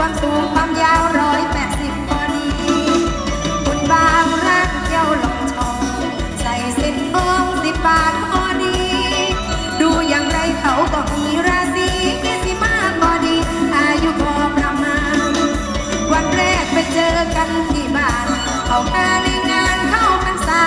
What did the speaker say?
ความสูงความยาวร้อยแปดสิบกอดีคุณบางรักเที่ยวหลงชองใส่เส้นทองสิบบาทพอดี ดูอย่างไรเขาก็มีราศีที่สิมากพอดี อายุพอประมาณ วันแรกไปเจอกันที่บ้าน เขาพาในงานเข้าพรรษา